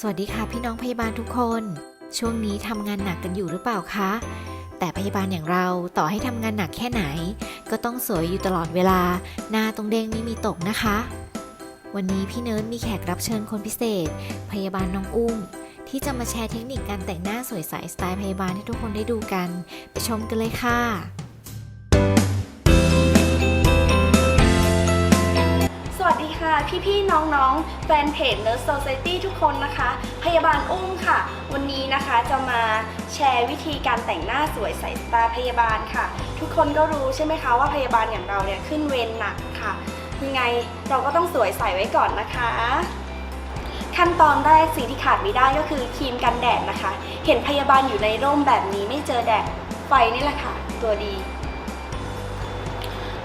สวัสดีค่ะพี่น้องพยาบาลทุกคน ช่วงนี้ทำงานหนักกันอยู่หรือเปล่าคะ แต่พยาบาลอย่างเราต่อให้ทำงานหนักแค่ไหน ก็ต้องสวยอยู่ตลอดเวลา หน้าตรงเด้งไม่มีตกนะคะ วันนี้พี่เนิร์ดมีแขกรับเชิญคนพิเศษ พยาบาลน้องอุ้ม ที่จะมาแชร์เทคนิคการแต่งหน้าสวยใสสไตล์พยาบาลให้ทุกคนได้ดูกัน ไปชมกันเลยค่ะ พี่ๆ น้องๆ แฟนเพจ Nurse Society ทุกคนนะคะ พยาบาลอุ้มค่ะ วันนี้นะคะจะมาแชร์วิธีการแต่งหน้าสวยใส่สตล์พยาบาลค่ะ ทุกคนก็รู้ใช่ไหมคะว่าพยาบาลอย่างเราเนี่ยขึ้นเวรหนักค่ะ ยังไงเราก็ต้องสวยใส่ไว้ก่อนนะคะ ขั้นตอนแรกสิ่งที่ขาดไม่ได้ก็คือครีมกันแดดนะคะ เห็นพยาบาลอยู่ในร่มแบบนี้ไม่เจอแดดไฟนี่แหละค่ะ ตัวดี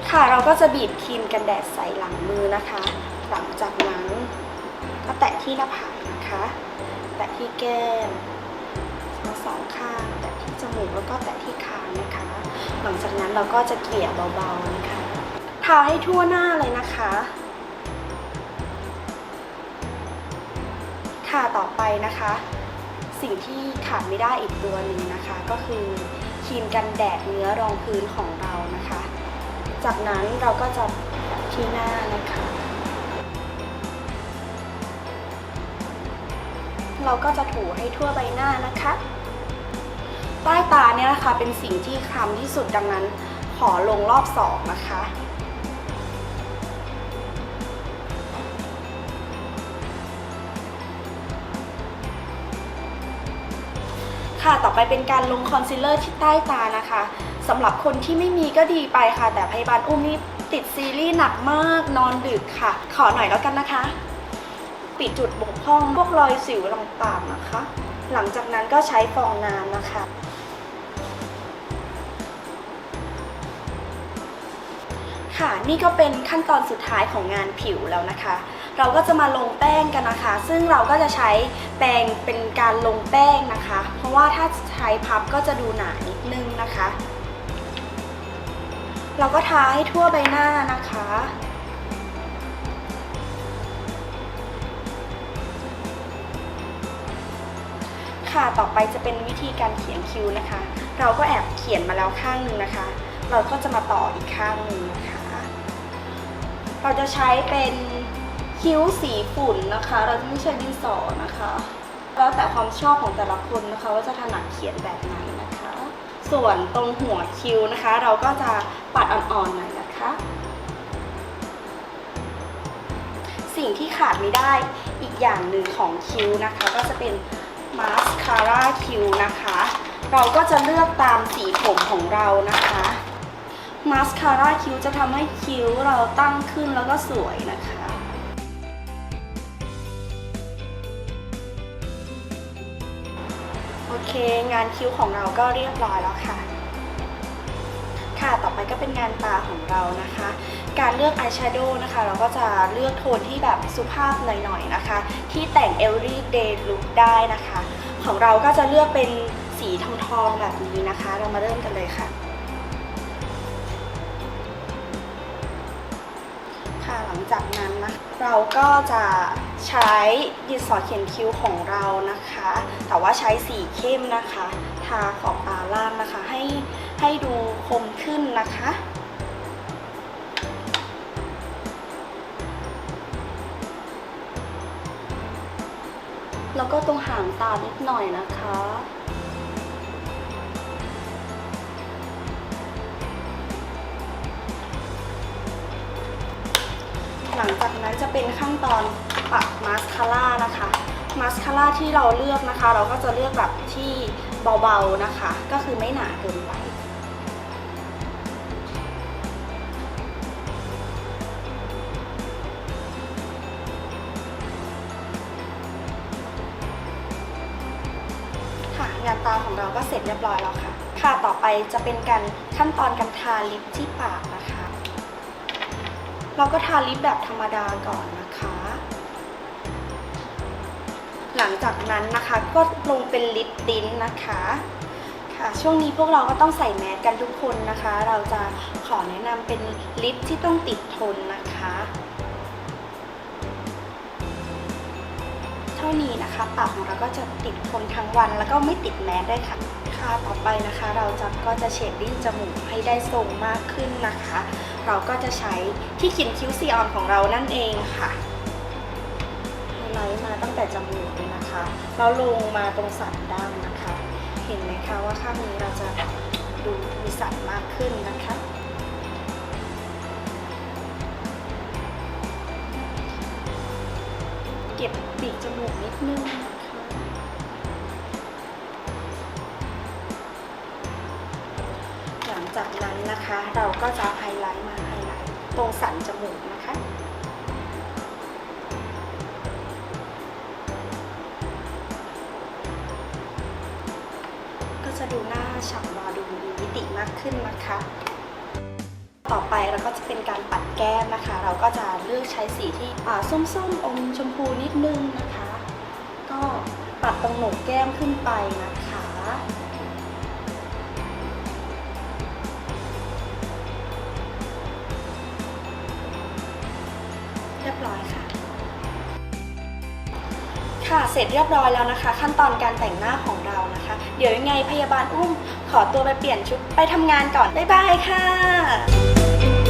ค่ะเราก็จะบีบครีมกันแดดใส่หลังมือนะคะ หลังจากนั้นก็แตะที่หน้าผากนะคะ แตะที่แก้มทั้งสองข้าง แตะที่จมูกแล้วก็แตะที่คางนะคะ หลังจากนั้นเราก็จะเกลี่ยเบาๆนะคะ ทาให้ทั่วหน้าเลยนะคะ ค่ะต่อไปนะคะ สิ่งที่ขาดไม่ได้อีกตัวหนึ่งนะคะ ก็คือครีมกันแดดเนื้อรองพื้นของเรานะคะ จากนั้นเราก็จะที่หน้า เราก็จะถูให้ทั่วใบหน้านะคะ ใต้ตาเนี่ยนะคะเป็นสิ่งที่คล้ำที่สุดดังนั้น ขอลงรอบสองนะคะค่ะ ต่อไปเป็นการลงคอนซีลเลอร์ที่ใต้ตานะคะสำหรับคนที่ไม่มีก็ดีไปค่ะ แต่พยาบาลอุ้มนี่ติดซีรีส์หนักมาก นอนดึกค่ะ ขอหน่อยแล้วกันนะคะ ปิดจุดบกพร่องพวกรอยสิวต่างๆนะคะ หลังจากนั้นก็ใช้ฟองน้ำนะคะ ค่ะนี่ก็เป็นขั้นตอนสุดท้ายของงานผิวแล้วนะคะ เราก็จะมาลงแป้งกันนะคะ ซึ่งเราก็จะใช้แป้งเป็นการลงแป้งนะคะ เพราะว่าถ้าใช้พับก็จะดูหนานิดนึงนะคะ เราก็ทาให้ทั่วใบหน้านะคะ ค่ะต่อไปจะเป็นวิธีการเขียนคิ้วนะคะ เราก็แอบเขียนมาแล้วข้างหนึ่งนะคะ เราก็จะมาต่ออีกข้างหนึ่งนะคะ เราจะใช้เป็นคิ้วสีฝุ่นนะคะ เราจะไม่ใช้ดินสอนะคะ แล้วแต่ความชอบของแต่ละคนนะคะ ว่าจะถนัดเขียนแบบไหนนะคะ ส่วนตรงหัวคิ้วนะคะ เราก็จะปัดอ่อนๆหน่อยนะคะสิ่งที่ขาดไม่ได้อีกอย่างหนึ่งของคิ้วนะคะ ก็จะเป็น มาสคาร่าคิวนะคะ เราก็จะเลือกตามสีผมของเรานะคะมาสคาร่าคิ้วจะทำให้คิ้วเราตั้งขึ้นแล้วก็สวยนะคะโอเค งานคิ้วของเราก็เรียบร้อยแล้วค่ะ ค่ะ ต่อไปก็เป็นงานตาของเรานะคะ การเลือกอายแชโดว์นะคะ เราก็จะเลือกโทนที่แบบสุภาพหน่อยๆนะคะ ที่แต่ง everyday look ได้นะคะ ของเราก็จะเลือกเป็นสีทองๆแบบนี้นะคะ เรามาเริ่มกันเลยค่ะค่ะหลังจากนั้นนะเราก็จะใช้ดินสอเขียนคิ้วของเรานะคะ แต่ว่าใช้สีเข้มนะคะ ทาขอบตาล่างนะคะ ให้ ให้ดูคมขึ้นนะคะ แล้วก็ตรงหางตานิดหน่อยนะคะหลังจากนั้นจะเป็นขั้นตอนปักมาสคาร่านะคะ มาสคาร่าที่เราเลือกนะคะ เราก็จะเลือกแบบที่เบาๆนะคะ ก็คือไม่หนาเกินไป งานตาของเราก็เสร็จเรียบร้อยแล้วค่ะ ค่ะต่อไปจะเป็นการขั้นตอนการทาลิปที่ปากนะคะ เราก็ทาลิปแบบธรรมดาก่อนนะคะ หลังจากนั้นนะคะก็ลงเป็นลิปติ้นนะคะค่ะช่วงนี้พวกเราก็ต้องใส่แมสกันทุกคนนะคะ เราจะขอแนะนำเป็นลิปที่ต้องติดทนนะคะ นี้นะคะปากของเราก็จะติดทนทั้งวัน แล้วก็ไม่ติดแมสได้ค่ะค่ะต่อไปนะคะเราจะก็จะเชดดิ้งจมูกให้ได้ทรงมากขึ้นนะคะ เราก็จะใช้ที่เขียนคิ้วซีออนของเรานั่นเองค่ะไฮไลท์มาตั้งแต่จมูกเลยนะคะแล้วลงมาตรงสันดั้งนะคะ เห็นไหมคะว่าข้างนี้เราจะดูมีสันมากขึ้นนะคะ ก็บปีกจมูกนิดนึงนะคะหลังจากนั้นนะคะ เราก็จะไฮไลท์มาไฮไลท์ตรงสันจมูกนะคะก็จะดูหน้าฉ่ำวาดูมีมิติมากขึ้นนะคะ ต่อไปเราก็จะเป็นการปัดแก้มนะคะ เราก็จะเลือกใช้สีที่ส้มๆอมชมพูนิดนึงนะคะ ก็ปัดตรงโหนกแก้มขึ้นไปนะคะเรียบร้อยค่ะ ค่ะ เสร็จเรียบร้อยแล้วนะคะ ขั้นตอนการแต่งหน้าของเรานะคะ เดี๋ยวยังไงพยาบาลอุ้ม ขอตัวไปเปลี่ยนชุดไปทำงานก่อน บ๊ายบายค่ะ